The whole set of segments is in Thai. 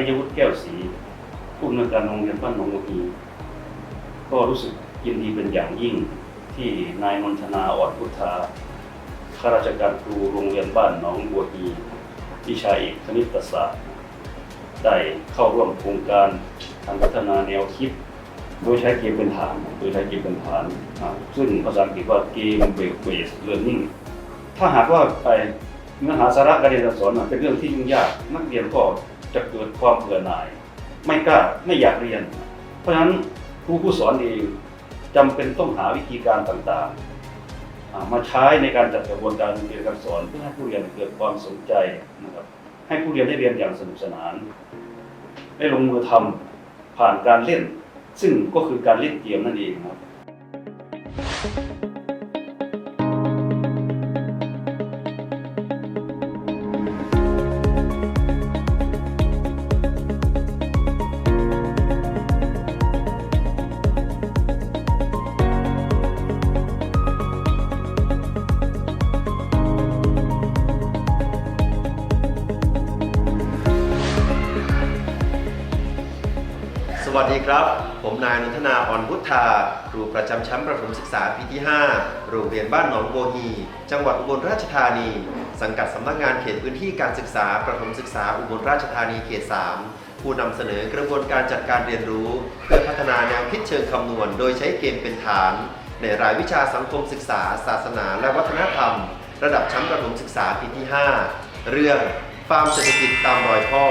ริยวุฒิแก้วศรีผู้อำนวยการโรงเรียนบ้านหนองบัวฮีก็รู้สึกยินดีเป็นอย่างยิ่งที่นายนนทนาอ่อนพุทธาข้าราชการครูโรงเรียนบ้านหนองบัวฮีวิชาเอกคณิตศาสตร์ได้เข้าร่วมโครงการทางพัฒนาแนวคิด โดยใช้เกมเป็นฐานโดยใช้เกมเป็นฐาน ซึ่งภาษาอังกฤษว่าเกมเบสเบสเรียนนิ่งถ้าหากว่าไปเนื้อหาสาระการเรียนการสอนเป็นเรื่องที่ยุ่งยากนักเรียนก็ จะเกิดความเบื่อหน่าย ไม่กล้าไม่อยากเรียน เพราะฉะนั้นครูผู้สอนเองจำเป็นต้องหาวิธีการต่างๆ มาใช้ในการจัดกระบวนการเรียนการสอนเพื่อให้ผู้เรียนเกิดความสนใจนะครับให้ผู้เรียนได้เรียนอย่างสนุกสนาน ได้ลงมือทำผ่านการเล่น ซึ่งก็คือการเล่นเกมนั่นเองครับ ดีครับ ผมนายนนทนาอ่อนพุทธา ครูประจำชั้นประถมศึกษาปีที่ 5 โรงเรียนบ้านหนองโบวฮี จังหวัดอุบลราชธานี สังกัดสำนักงานเขตพื้นที่การศึกษาประถมศึกษาอุบลราชธานีเขต 3 ผู้นำเสนอกระบวนการจัดการเรียนรู้ เพื่อพัฒนาแนวคิดเชิงคำนวณ โดยใช้เกมเป็นฐาน ในรายวิชาสังคมศึกษา ศาสนา และวัฒนธรรม ระดับชั้นประถมศึกษาปีที่ 5 เรื่องฟาร์มเศรษฐกิจตามรอยพ่อ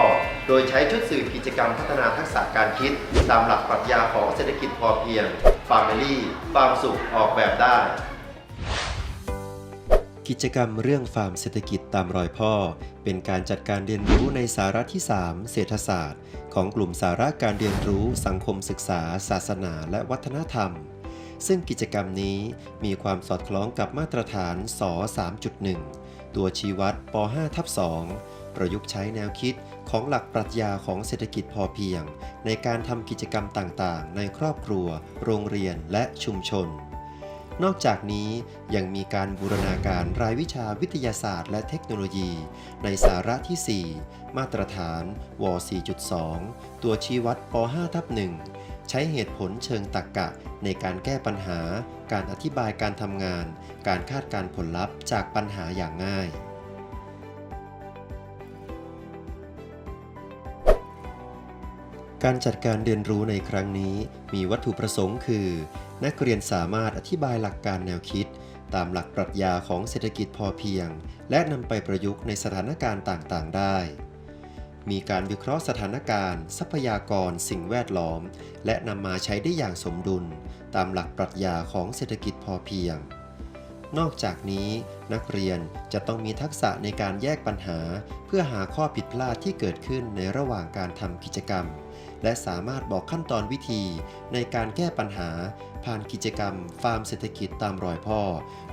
โดยใช้ชุดสื่อกิจกรรมพัฒนาทักษะการคิด ตามหลักปรัชญาของเศรษฐกิจพอเพียง Family ฟาร์มสุขออกแบบได้ กิจกรรมเรื่องฟาร์มเศรษฐกิจตามรอยพ่อ เป็นการจัดการเรียนรู้ในสาระที่ 3 เศรษฐศาสตร์ ของกลุ่มสาระการเรียนรู้ สังคมศึกษา ศาสนา และวัฒนธรรม ซึ่งกิจกรรมนี้มีความสอดคล้องกับมาตรฐานส3.1 ตัวชี้วัดป .5 ทับ2ประยุกต์ใช้แนวคิด ของหลักปรัชญาของเศรษฐกิจพอเพียง ในการทำกิจกรรมต่างๆ ในครอบครัว โรงเรียนและชุมชน นอกจากนี้ยังมีการบูรณาการรายวิชาวิทยาศาสตร์ และเทคโนโลยี ในสาระที่ 4 มาตรฐานว 4.2 ตัวชี้วัดป .5 ทับ 1 ใช้เหตุผลเชิงตรรกกะในการแก้ปัญหา การอธิบายการทำงาน การคาดการผลลัพธ์จากปัญหาอย่างง่าย การจัดการเรียนรู้ในครั้งนี้มีวัตถุประสงค์คือ นักเรียนสามารถอธิบายหลักการแนวคิด ตามหลักปรัชญาของเศรษฐกิจพอเพียง และนำไปประยุกต์ในสถานการณ์ต่างๆ ได้ มีการวิเคราะห์สถานการณ์ ทรัพยากร สิ่งแวดล้อม และนำมาใช้ได้อย่างสมดุล ตามหลักปรัชญาของเศรษฐกิจพอเพียง นอกจากนี้นักเรียนจะต้องมีทักษะในการแยกปัญหา เพื่อหาข้อผิดพลาดที่เกิดขึ้นในระหว่างการทำกิจกรรม และสามารถบอกขั้นตอนวิธี ในการแก้ปัญหา ผ่านกิจกรรม ฟาร์มเศรษฐกิจตามรอยพ่อ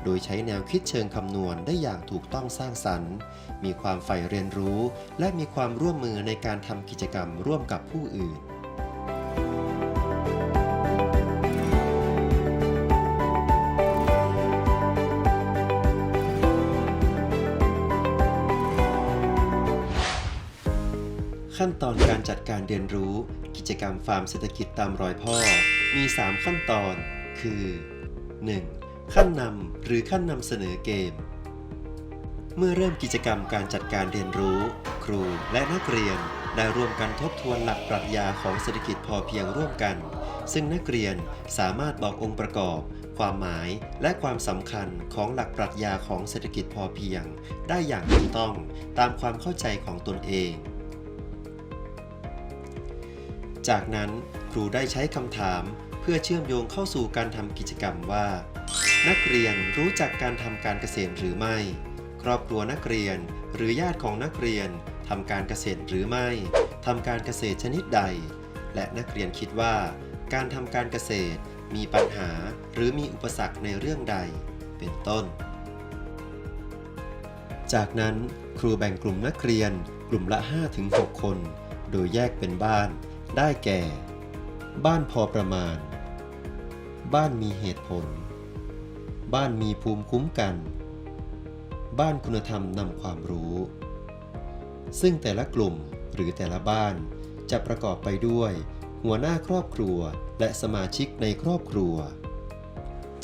โดยใช้แนวคิดเชิงคำนวณได้อย่างถูกต้องสร้างสรรค์ มีความใฝ่เรียนรู้ และมีความร่วมมือในการทำกิจกรรมร่วมกับผู้อื่น ขั้นตอนการจัดการเรียนรู้ กิจกรรมฟาร์มเศรษฐกิจตามรอยพ่อ มี 3 ขั้นตอน คือ 1. ขั้นนำหรือขั้นนำเสนอเกม เมื่อเริ่มกิจกรรมการจัดการเรียนรู้ ครูและนักเรียนได้ร่วมกันทบทวนหลักปรัชญาของเศรษฐกิจพอเพียงร่วมกัน ซึ่งนักเรียนสามารถบอกองค์ประกอบ ความหมายและความสำคัญของหลักปรัชญาของเศรษฐกิจพอเพียง ได้อย่างถูกต้องตามความเข้าใจของตนเอง จากนั้นครูได้ใช้คำถามเพื่อเชื่อมโยงเข้าสู่การทำกิจกรรมว่า นักเรียนรู้จักการทำการเกษตรหรือไม่ ครอบครัวนักเรียน หรือญาติของนักเรียนทำการเกษตรหรือไม่ทำการเกษตรชนิดใด และนักเรียนคิดว่า การทำการเกษตรมีปัญหาหรือมีอุปสรรคในเรื่องใด เป็นต้น จากนั้นครูแบ่งกลุ่มนักเรียนกลุ่มละ 5-6 คน โดยแยกเป็นบ้าน ได้แก่ บ้านพอประมาณ บ้านมีเหตุผล บ้านมีภูมิคุ้มกัน บ้านคุณธรรมนำความรู้ ซึ่งแต่ละกลุ่มหรือแต่ละบ้านจะประกอบไปด้วย หัวหน้าครอบครัวและสมาชิกในครอบครัว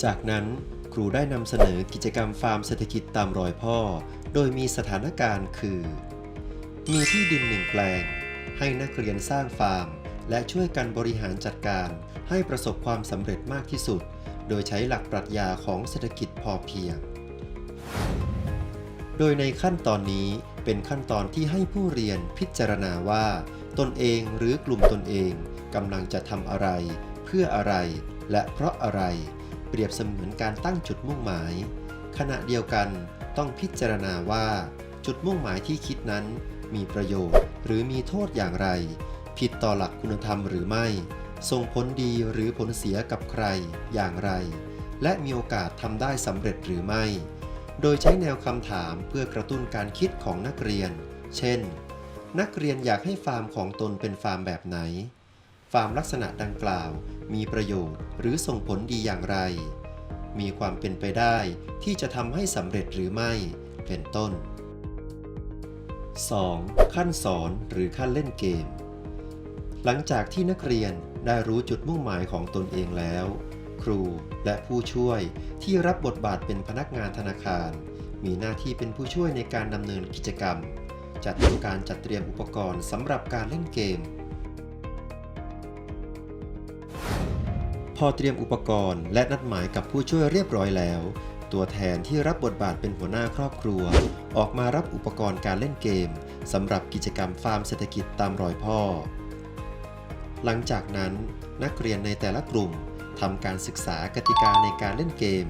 จากนั้นครูได้นำเสนอกิจกรรมฟาร์มเศรษฐกิจตามรอยพ่อ โดยมีสถานการณ์คือ มีที่ดินหนึ่งแปลง ให้นักเรียนสร้างฟาร์ม และช่วยกันบริหารจัดการ ให้ประสบความสำเร็จมากที่สุด โดยใช้หลักปรัชญาของเศรษฐกิจพอเพียง โดยในขั้นตอนนี้เป็นขั้นตอนที่ให้ผู้เรียนพิจารณาว่า ตนเองหรือกลุ่มตนเองกำลังจะทำอะไร เพื่ออะไร และเพราะอะไร เปรียบเสมือนการตั้งจุดมุ่งหมาย ขณะเดียวกันต้องพิจารณาว่า จุดมุ่งหมายที่คิดนั้น มีประโยชน์ หรือมีโทษอย่างไร ผิดต่อหลักคุณธรรมหรือไม่ ส่งผลดีหรือผลเสียกับใครอย่างไร และมีโอกาสทำได้สำเร็จหรือไม่ โดยใช้แนวคำถามเพื่อกระตุ้นการคิดของนักเรียน เช่น นักเรียนอยากให้ฟาร์มของตนเป็นฟาร์มแบบไหน ฟาร์มลักษณะดังกล่าว มีประโยชน์ หรือส่งผลดีอย่างไร มีความเป็นไปได้ที่จะทำให้สำเร็จหรือไม่ เป็นต้น 2. ขั้นสอนหรือขั้นเล่นเกม หลังจากที่นักเรียนได้รู้จุดมุ่งหมายของตนเองแล้ว ครูและผู้ช่วยที่รับบทบาทเป็นพนักงานธนาคาร มีหน้าที่เป็นผู้ช่วยในการดำเนินกิจกรรม จัดทำการจัดเตรียมอุปกรณ์สำหรับการเล่นเกม พอเตรียมอุปกรณ์และนัดหมายกับผู้ช่วยเรียบร้อยแล้ว ตัวแทนที่รับบทบาทเป็นหัวหน้าครอบครัว ออกมารับอุปกรณ์การเล่นเกมสำหรับกิจกรรมฟาร์มเศรษฐกิจตามรอยพ่อ หลังจากนั้นนักเรียนในแต่ละกลุ่มทำการศึกษากติกาในการเล่นเกม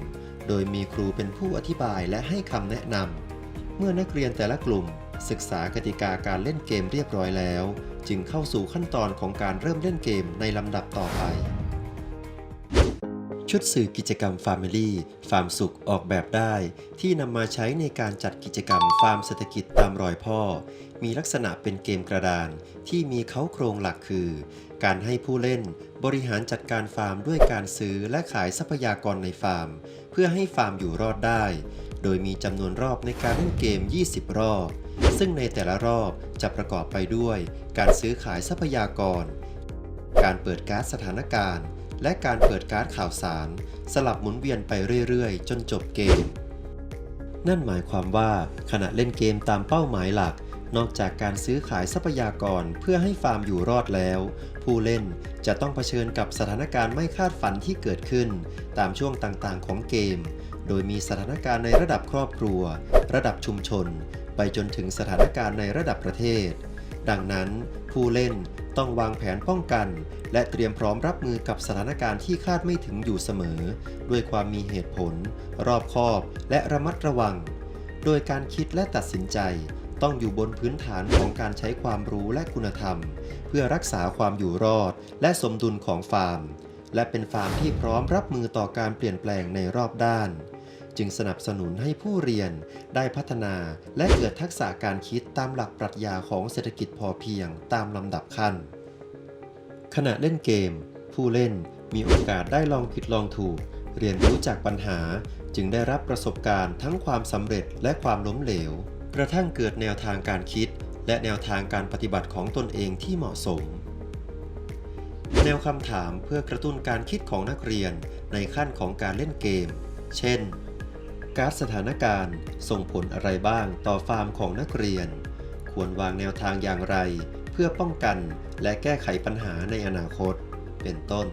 โดยมีครูเป็นผู้อธิบายและให้คำแนะนำเมื่อนักเรียนแต่ละกลุ่ม ศึกษากติกาการเล่นเกมเรียบร้อยแล้ว จึงเข้าสู่ขั้นตอนของการเริ่มเล่นเกมในลำดับต่อไป ชุดสื่อกิจกรรม Family ฟาร์มสุขออกแบบได้ ที่นำมาใช้ในการจัดกิจกรรมฟาร์มเศรษฐกิจตามรอยพ่อ มีลักษณะเป็นเกมกระดาน ที่มีเขาโครงหลักคือ การให้ผู้เล่นบริหารจัดการฟาร์มด้วยการซื้อและขายทรัพยากรในฟาร์ม เพื่อให้ฟาร์มอยู่รอดได้ โดยมีจำนวนรอบในการเล่นเกม 20 รอบ ซึ่งในแต่ละรอบจะประกอบไปด้วย การซื้อขายทรัพยากร การเปิดการ์ดสถานการณ์ และการเปิดการ์ดข่าวสาร สลับหมุนเวียนไปเรื่อยๆ จนจบเกม นั่นหมายความว่าขณะเล่นเกมตามเป้าหมายหลัก นอกจากการซื้อขายทรัพยากรเพื่อให้ฟาร์มอยู่รอดแล้ว ผู้เล่นจะต้องเผชิญกับสถานการณ์ไม่คาดฝันที่เกิดขึ้น ตามช่วงต่างๆ ของเกม โดยมีสถานการณ์ในระดับครอบครัว ระดับชุมชน ไปจนถึงสถานการณ์ในระดับประเทศ ดังนั้นผู้เล่น ต้องวางแผนป้องกัน และเตรียมพร้อมรับมือกับสถานการณ์ที่คาดไม่ถึงอยู่เสมอ ด้วยความมีเหตุผล รอบคอบและระมัดระวัง โดยการคิดและตัดสินใจ ต้องอยู่บนพื้นฐานของการใช้ความรู้และคุณธรรม เพื่อรักษาความอยู่รอด และสมดุลของฟาร์ม และเป็นฟาร์มที่พร้อมรับมือต่อการเปลี่ยนแปลงในรอบด้าน จึงสนับสนุนให้ผู้เรียนได้พัฒนาและเกิดทักษะการคิดตามหลักปรัชญาของเศรษฐกิจพอเพียงตามลำดับขั้น ขณะเล่นเกม ผู้เล่นมีโอกาสได้ลองผิดลองถูก เรียนรู้จากปัญหา จึงได้รับประสบการณ์ทั้งความสำเร็จและความล้มเหลว กระทั่งเกิดแนวทางการคิด และแนวทางการปฏิบัติของตนเองที่เหมาะสมแนวคำถามเพื่อกระตุ้นการคิดของนักเรียนในขั้นของการเล่นเกม เช่น การสถานการณ์ส่งผลอะไรบ้างต่อฟาร์มของนักเรียน ควรวางแนวทางอย่างไร เพื่อป้องกันและแก้ไขปัญหาในอนาคต เป็นต้น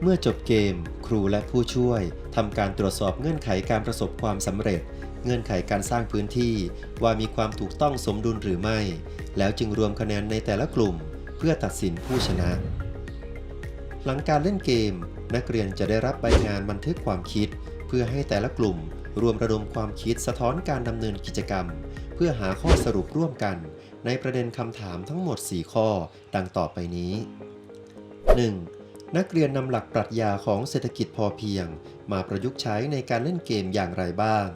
เมื่อจบเกม ครูและผู้ช่วยทำการตรวจสอบเงื่อนไขการประสบความสำเร็จ เงื่อนไขการสร้างพื้นที่ว่ามีความถูกต้องสมดุลหรือไม่ แล้วจึงรวมคะแนนในแต่ละกลุ่ม เพื่อตัดสินผู้ชนะ หลังการเล่นเกม นักเรียนจะได้รับใบงานบันทึกความคิด เพื่อให้แต่ละกลุ่ม รวมระดมความคิดสะท้อนการดำเนินกิจกรรม เพื่อหาข้อสรุปร่วมกัน ในประเด็นคำถามทั้งหมด 4 ข้อ ดังต่อไปนี้ 1. นักเรียนนำหลักปรัชญาของเศรษฐกิจพอเพียง มาประยุกต์ใช้ในการเล่นเกมอย่างไรบ้าง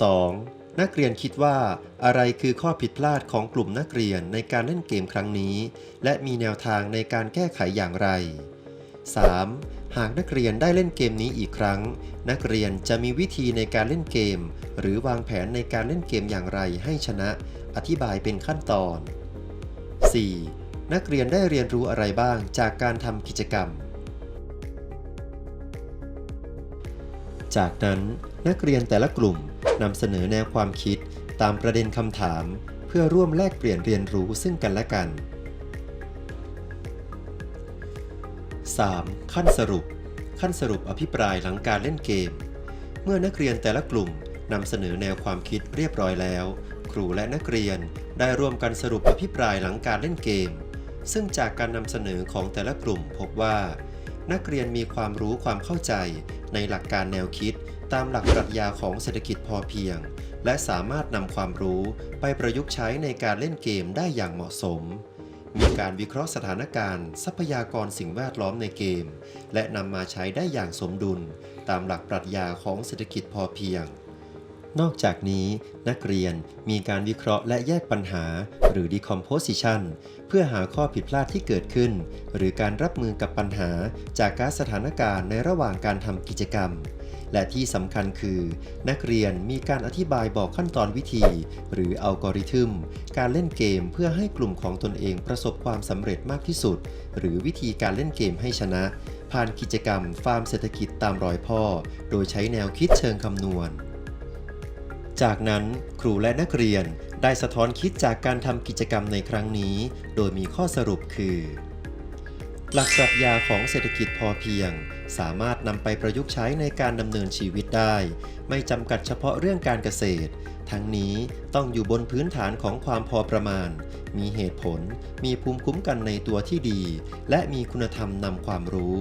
2. นักเรียนคิดว่าอะไรคือข้อผิดพลาดของกลุ่มนักเรียนในการเล่นเกมครั้งนี้ และมีแนวทางในการแก้ไขอย่างไร 3. หากนักเรียนได้เล่นเกมนี้อีกครั้ง นักเรียนจะมีวิธีในการเล่นเกม หรือวางแผนในการเล่นเกมอย่างไรให้ชนะ อธิบายเป็นขั้นตอน 4. นักเรียนได้เรียนรู้อะไรบ้างจากการทำกิจกรรม จากนั้นนักเรียนแต่ละกลุ่มนำเสนอแนวความคิด ตามประเด็นคำถาม เพื่อร่วมแลกเปลี่ยนเรียนรู้ซึ่งกันและกัน 3. ขั้นสรุป ขั้นสรุปอภิปรายหลังการเล่นเกม เมื่อนักเรียนแต่ละกลุ่มนำเสนอแนวความคิดเรียบร้อยแล้ว ครูและนักเรียนได้ร่วมกันสรุปอภิปรายหลังการเล่นเกม ซึ่งจากการนำเสนอของแต่ละกลุ่มพบว่า นักเรียนมีความรู้ความเข้าใจในหลักการแนวคิดตามหลักปรัชญาของเศรษฐกิจพอเพียง และสามารถนำความรู้ไปประยุกต์ใช้ในการเล่นเกมได้อย่างเหมาะสม มีการวิเคราะห์สถานการณ์ ทรัพยากรสิ่งแวดล้อมในเกม และนำมาใช้ได้อย่างสมดุล ตามหลักปรัชญาของเศรษฐกิจพอเพียง นอกจากนี้นักเรียนมีการวิเคราะห์และแยกปัญหา หรือ decomposition เพื่อหาข้อผิดพลาดที่เกิดขึ้น หรือการรับมือกับปัญหาจากการสถานการณ์ในระหว่างการทำกิจกรรม และที่สำคัญคือ นักเรียนมีการอธิบายบอกขั้นตอนวิธี หรืออัลกอริทึม การเล่นเกมเพื่อให้กลุ่มของตนเองประสบความสำเร็จมากที่สุด หรือวิธีการเล่นเกมให้ชนะ ผ่านกิจกรรมฟาร์มเศรษฐกิจตามรอยพ่อ โดยใช้แนวคิดเชิงคำนวณ จากนั้นครูและนักเรียนได้สะท้อนคิดจากการทำกิจกรรมในครั้งนี้ โดยมีข้อสรุปคือ หลักปรัชญาของเศรษฐกิจพอเพียง สามารถนำไปประยุกต์ใช้ในการดำเนินชีวิตได้ ไม่จำกัดเฉพาะเรื่องการเกษตร ทั้งนี้ต้องอยู่บนพื้นฐานของความพอประมาณ มีเหตุผล มีภูมิคุ้มกันในตัวที่ดี และมีคุณธรรมนำความรู้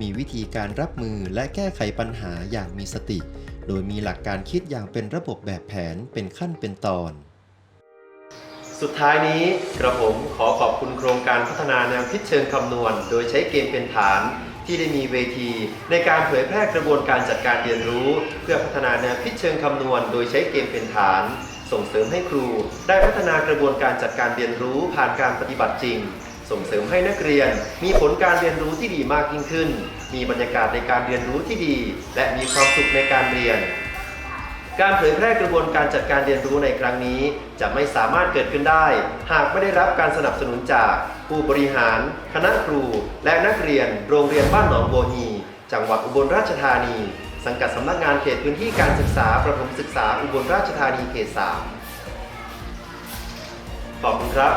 มีวิธีการรับมือและแก้ไขปัญหาอย่างมีสติ โดยมีหลักการคิดอย่างเป็นระบบแบบแผนเป็นขั้นเป็นตอน สุดท้ายนี้กระผมขอขอบคุณโครงการพัฒนาแนวคิดเชิงคำนวณ โดยใช้เกมเป็นฐานที่ได้มีเวทีในการเผยแพร่กระบวนการจัดการเรียนรู้ เพื่อพัฒนาแนวคิดเชิงคำนวณ โดยใช้เกมเป็นฐาน ส่งเสริมให้ครู ได้พัฒนากระบวนการจัดการเรียนรู้ผ่านการปฏิบัติจริง ส่งเสริมให้นักเรียนมีผลการเรียนรู้ที่ดีมากยิ่งขึ้น มีบรรยากาศในการเรียนรู้ที่ดี และมีความสุขในการเรียน การเผยแพร่กระบวนการจัดการเรียนรู้ในครั้งนี้ จะไม่สามารถเกิดขึ้นได้ หากไม่ได้รับการสนับสนุนจากผู้บริหาร คณะครู และนักเรียน โรงเรียนบ้านหนองโบฮีจังหวัดอุบลราชธานี สังกัดสำนักงานเขตพื้นที่การศึกษาประถมศึกษาอุบลราชธานีเขต 3 ขอบคุณครับ